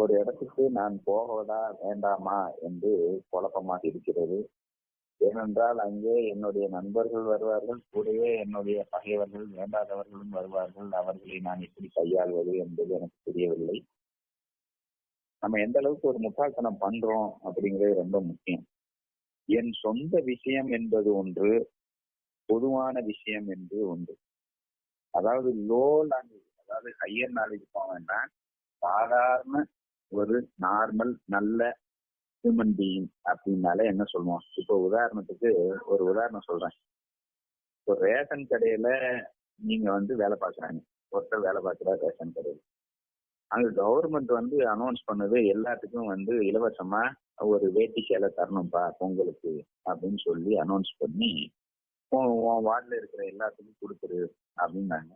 ஒரு இடத்துக்கு நான் போவதா வேண்டாமா என்று குழப்பமாக இருக்கிறது. ஏனென்றால் அங்கே என்னுடைய நண்பர்கள் வருவார்கள் கூடவே என்னுடைய பகைவர்கள் வேண்டாதவர்களும் வருவார்கள். அவர்களை நான் எப்படி கையாள்வது என்பது எனக்கு தெரியவில்லை நம்ம எந்த அளவுக்கு ஒரு முட்டாள்தனம் பண்றோம் அப்படிங்கிறது ரொம்ப முக்கியம். என் சொந்த விஷயம் என்பது ஒன்று பொதுவான விஷயம் என்று ஒன்று. அதாவது லோ லாங்குவேஜ் அதாவது ஹையர் நாலேஜ் போக வேண்டாம். சாதாரண ஒரு நார்மல் நல்ல ஹியூமன் பீயிங் அப்படின்னாலே என்ன சொல்லுவோம்? இப்போ உதாரணத்துக்கு ஒரு உதாரணம் சொல்றேன். இப்போ ரேஷன் கடையில நீங்க வந்து வேலை பார்க்குறாங்க. ஒருத்தர் வேலை பார்க்குறா ரேஷன் கடையில். அங்க கவர்மெண்ட் வந்து அனௌன்ஸ் பண்ணது எல்லாத்துக்கும் வந்து இலவசமா ஒரு வேட்டி சேலை தரணும்ப்பா பொங்கலுக்கு அப்படின்னு சொல்லி அனௌன்ஸ் பண்ணி உன் உன் வார்டில் இருக்கிற எல்லாத்துக்கும் கொடுத்துரு அப்படின்னாங்க.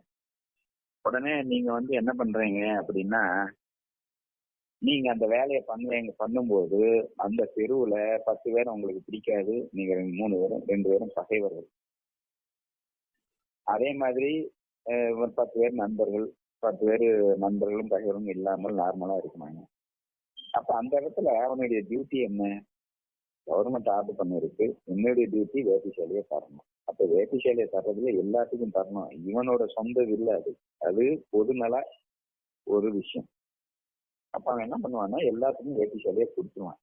உடனே நீங்க வந்து என்ன பண்றீங்க அப்படின்னா நீங்க அந்த வேலையை பண்ணுவீங்க பண்ணும்போது அந்த தெருவுல பத்து பேர் உங்களுக்கு பிடிக்காது. நீங்க ரெண்டு மூணு பேரும் ரெண்டு பேரும் பகைவர்கள் அதே மாதிரி ஒரு பத்து பேர் நண்பர்கள் பத்து பேர் நண்பர்களும் பகைவரும் இல்லாமல் நார்மலா இருக்குமாங்க அப்ப அந்த இடத்துல அவனுடைய டியூட்டி என்ன? கவர்மெண்ட் ஆர்டர் பண்ணிருக்கு. என்னுடைய டியூட்டி வேட்டிசாலையை தரணும். அப்ப வேட்டிசாலையை தர்றதுல எல்லாத்துக்கும் தரணும். இவனோட சொந்த இல்லை அது. அது பொதுநல ஒரு விஷயம். அப்ப அவன் என்ன பண்ணுவான்னா எல்லாத்துக்கும் வேட்டி சேலையை கொடுத்துருவான்.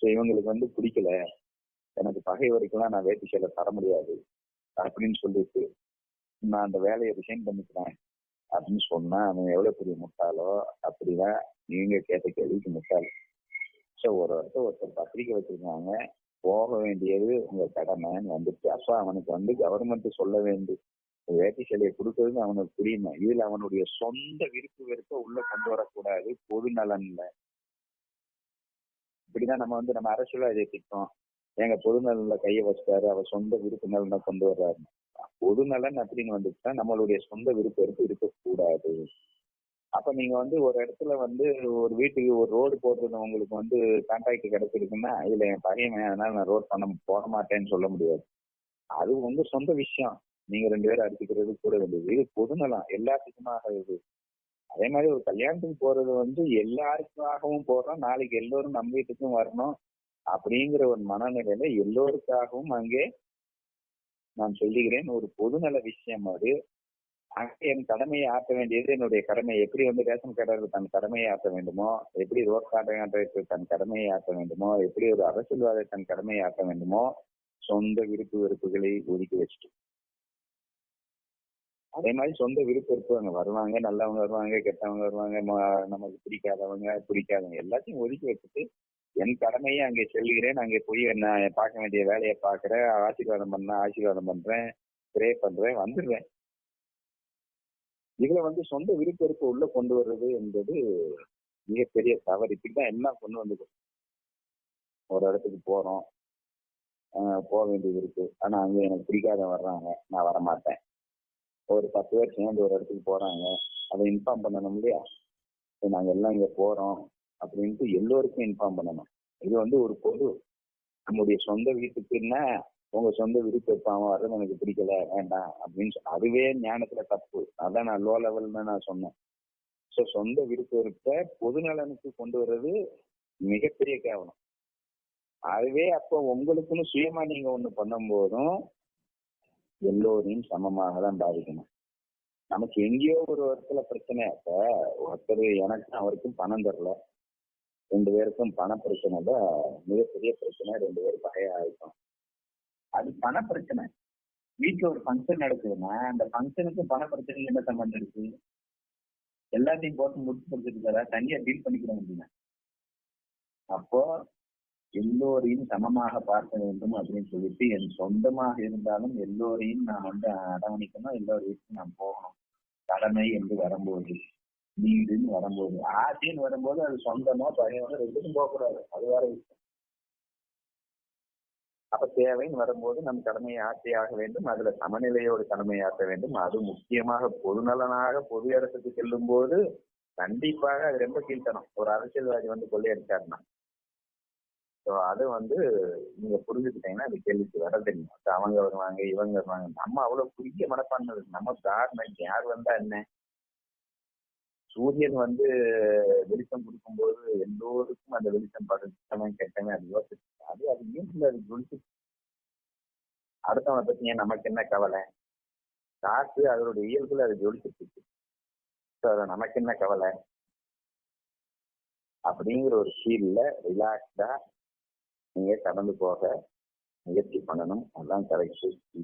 ஸோ இவங்களுக்கு வந்து பிடிக்கல. எனக்கு பகை வரைக்கும்லாம் நான் வேட்டி சேலை தர முடியாது அப்படின்னு சொல்லிட்டு நான் அந்த வேலையை ரிசைன் பண்ணிக்கிறேன் அப்படின்னு சொன்னா அவன் எவ்வளவு பெரிய முட்டாளோ அப்படிதான் நீங்க கேட்ட கேள்விக்கு முட்டாள். ஸோ ஒரு இடத்த ஒருத்தர் பத்திரிக்கை வச்சிருக்காங்க போக வேண்டியது உங்க கடமைன்னு வந்துருச்சு. அப்ப அவனுக்கு வந்து கவர்மெண்ட் சொல்ல வேண்டிய வேட்டி சிலையை கொடுக்கறது அவனுக்கு புரியணும் இதுல அவனுடைய சொந்த விருப்பு வெறுப்ப உள்ள கொண்டு வரக்கூடாது. பொது நலன்ல. இப்படிதான் நம்ம வந்து நம்ம அரசியல்வாதியை திட்டோம். எங்க பொது நலன்ல கையை வச்சுட்டாரு. அவர் சொந்த விருப்பு நலனை கொண்டு வர்றாரு. பொது நலன் அப்படின்னு வந்துச்சுன்னா நம்மளுடைய சொந்த விருப்ப வெறுப்பு இருக்கக்கூடாது. அப்ப நீங்க வந்து ஒரு இடத்துல வந்து ஒரு வீட்டுக்கு ஒரு ரோடு போடுறது உங்களுக்கு வந்து கான்ட்ராக்ட் கிடைச்சிருக்குன்னா இதுல என் பையன் அதனால நான் ரோட் பண்ண போட மாட்டேன்னு சொல்ல முடியாது. அது வந்து சொந்த விஷயம். நீங்க ரெண்டு பேரும் அடிச்சுக்கிறது கூட வேண்டியது இது பொதுநலம் எல்லாத்துக்குமாக இது அதே மாதிரி ஒரு கல்யாணத்துக்கு போறது வந்து எல்லாருக்காகவும் போறோம். நாளைக்கு எல்லோரும் நம்ம வீட்டுக்கும் வரணும் அப்படிங்கிற ஒரு மனநிலையில எல்லோருக்காகவும் அங்கே நான் சொல்லுகிறேன் ஒரு பொதுநல விஷயம் அது. அங்கே என் கடமையை ஆற்ற வேண்டியது என்னுடைய கடமை. எப்படி வந்து ரேஷன் கடையில் தன் கடமையை ஆற்ற வேண்டுமோ? எப்படி ரோட் கான்ட்ராக்டருக்கு தன் கடமையை ஆற்ற வேண்டுமோ? எப்படி ஒரு அரசியல்வாதி தன் கடமையை ஆற்ற வேண்டுமோ? சொந்த விருப்பு வெறுப்புகளை ஒதுக்கி வச்சுட்டு. அதே மாதிரி சொந்த விருப்பம் வெறுப்பு வருவாங்க நல்லவங்க வருவாங்க கெட்டவங்க வருவாங்க நமக்கு பிடிக்காதவங்க பிடிக்காதவங்க எல்லாத்தையும் ஒதுக்கி வச்சுட்டு என் கடமையை அங்கே செல்கிறேன் அங்கே போய் நான் பார்க்க வேண்டிய வேலையை பார்க்கறேன். ஆசீர்வாதம் பண்ண ஆசீர்வாதம் பண்றேன். ப்ரே பண்றேன். வந்துடுறேன் இதுல வந்து சொந்த விருப்பெருப்பு உள்ள கொண்டு வர்றது என்பது மிகப்பெரிய தவறு. இப்படிதான் எல்லாம் கொண்டு வந்து ஒரு இடத்துக்கு போறோம். போக வேண்டியது இருக்கு. ஆனா அங்க எனக்கு பிடிக்காத வர்றாங்க. நான் வர மாட்டேன் ஒரு பத்து பேர் சேர்ந்து ஒரு இடத்துக்கு போறாங்க. அதை இன்ஃபார்ம் பண்ணணும் இல்லையா? நாங்க எல்லாம் இங்க போறோம் அப்படின்ட்டு எல்லோருக்கும் இன்ஃபார்ம் பண்ணணும். இது வந்து ஒரு பொது நம்முடைய சொந்த வீட்டுக்குன்னா உங்க சொந்த விருப்பம் வர்றது எனக்கு பிடிக்கல வேண்டாம் அப்படின்னு அதுவே ஞானத்துல தப்பு. அதான் நான் லோ லெவல்னு நான் சொன்னேன். ஸோ சொந்த விருப்பத்தை பொது நலனுக்கு கொண்டு வர்றது மிகப்பெரிய கேவலம். அதுவே அப்போ உங்களுக்குன்னு சுயமா நீங்க ஒண்ணு பண்ணும்போதும் எல்லோரையும் சமமாக தான் பாதிக்கணும். நமக்கு எங்கேயோ ஒரு இடத்துல பிரச்சனை. அப்ப ஒருத்தர் எனக்கும் அவருக்கும் பணம் தரல. ரெண்டு பேருக்கும் பண பிரச்சனை தான் மிகப்பெரிய பிரச்சனை. ரெண்டு பேரும் பகையா இருக்கும் அது பண பிரச்சனை. வீட்டுல ஒரு ஃபங்க்ஷன் நடக்குதுன்னா அந்த ஃபங்க்ஷனுக்கும் பண பிரச்சனைக்கு என்ன சம்பந்தம் இருக்கு? எல்லாத்தையும் போட்டு முடிச்சு கொடுத்துருக்காரா தனியா டீல் பண்ணிக்கிற முடியும் அப்போ எல்லோரையும் சமமாக பார்க்க வேண்டும் அப்படின்னு சொல்லிட்டு என் சொந்தமாக இருந்தாலும் எல்லோரையும் நான் வந்து அரவணைக்கணும் எல்லோரையும் வீட்டுக்கும் நான் போகணும். கடமை என்று வரும்போது வீடுன்னு வரும்போது. ஆசைன்னு வரும்போது அது சொந்தமோ பகையோட ரெண்டும் போகக்கூடாது. அது வேற விஷயம். அப்ப தேவைன்னு வரும்போது நம் கடமையை ஆட்சியாக வேண்டும் அதுல சமநிலையோடு கடமையாற்ற வேண்டும். அது முக்கியமாக பொதுநலனாக பொது இடத்துக்கு செல்லும் போது கண்டிப்பாக அது ரொம்ப கீழ்த்தனம். ஒரு அரசியல்வாதி வந்து கொள்ளையடிச்சாருன்னா ஸோ அது வந்து நீங்க புரிஞ்சுக்கிட்டீங்கன்னா அது கேள்விக்கு வர தெரியும். அவங்க வருவாங்க இவங்க வருவாங்க. நம்ம அவ்வளவு குறுகிய மனப்பான்மை இருக்கு. நம்ம தாரணை யார் வந்தா என்ன? சூரியன் வந்து வெளிச்சம் கொடுக்கும்போது எல்லோருக்கும் அந்த வெளிச்சம் படுத்தவன் கெட்டவன் அது யோசிச்சு அது அது வீட்டுல அது குளிச்சு அடுத்தவனை பத்தி ஏன் நமக்கு என்ன கவலை? காசு அதனுடைய இயல்புல அது ஜொலிச்சுட்டு இருக்கு. அது நமக்கு என்ன கவலை? அப்படிங்கிற ஒரு ஃபீல்ல ரிலாக்ஸ்டா நீங்க கடந்து போக முயற்சி பண்ணணும். அதான் கரெக்ட் இது.